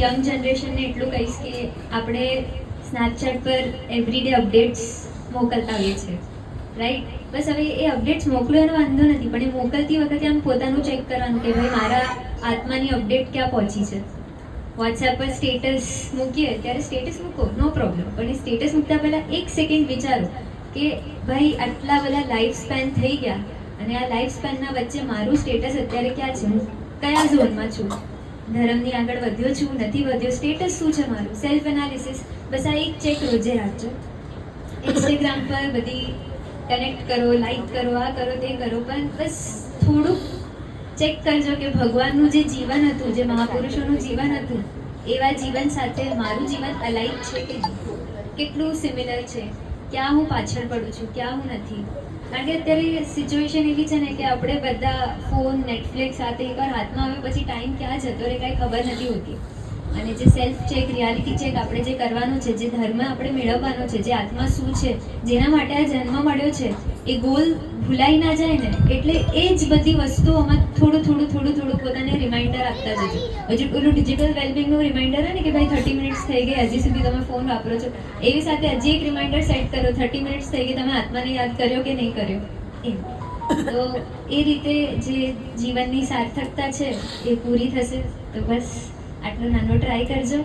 Young જનરેશનને એટલું કહીશ કે આપણે સ્નેપચેટ પર એવરીડે અપડેટ્સ મોકલતા હોઈએ છીએ. રાઈટ બસ હવે એ અપડેટ્સ મોકલો એનો વાંધો નથી, પણ એ મોકલતી વખતે આમ પોતાનું ચેક કરવાનું કે ભાઈ મારા આત્માની અપડેટ ક્યાં પહોંચી છે? વોટ્સએપ પર સ્ટેટસ મૂકીએ, ત્યારે સ્ટેટસ મૂકો નો પ્રોબ્લેમ પણ એ સ્ટેટસ મૂકતા પહેલાં એક સેકન્ડ વિચારો કે ભાઈ આટલા બધા લાઈફ સ્પેન થઈ ગયા, અને આ લાઈફ સ્પેનના વચ્ચે મારું સ્ટેટસ અત્યારે ક્યાં છે? હું કયા ઝોનમાં છું? ધર્મની આગળ વધ્યો છું, નથી વધ્યો સ્ટેટસ શું છે મારું? સેલ્ફ એનાલિસિસ બસ આ એક ચેક રોજે રાખજો ઇન્સ્ટાગ્રામ પર બધી કનેક્ટ કરો લાઈક કરો, આ કરો, તે કરો, પણ બસ થોડુંક ચેક કરજો કે ભગવાનનું જે જીવન હતું, જે મહાપુરુષોનું જીવન હતું, એવા જીવન સાથે મારું જીવન અલાઈક છે કે કેટલું સિમિલર છે? ક્યાં હું પાછળ પડું છું, ક્યાં હું નથી? કારણ કે અત્યારે સિચ્યુએશન એવી છે ને કે આપણે બધા ફોન નેટફ્લિક્સ સાથે એકવાર હાથમાં આવે પછી ટાઈમ ક્યાં જતો રહે કાંઈ ખબર નથી હોતી. અને જે સેલ્ફ ચેક રિયાલિટી ચેક આપણે જે કરવાનું છે, જે ધર્મ આપણે મેળવવાનો છે, જે આત્મા શું છે, જેના માટે આ જન્મ મળ્યો છે, એ ગોલ ભૂલાઈ ના જાય ને, એટલે એ જ બધી વસ્તુઓમાં થોડું થોડું થોડું થોડું આપતા જજો હજુ પેલું ડિજિટલ વેલબિંગનું રિમાઇન્ડર હોય ને કે ભાઈ થર્ટી મિનિટ્સ થઈ ગઈ, હજી સુધી તમે ફોન વાપરો છો. એવી સાથે હજી એક રિમાઇન્ડર સેટ કરો થર્ટી મિનિટ્સ થઈ ગઈ, તમે આત્માને યાદ કર્યો કે નહીં કર્યો? એમ. તો એ રીતે જે જીવનની સાર્થકતા છે એ પૂરી થશે. તો બસ, આટલો નાનો ટ્રાય કરજો.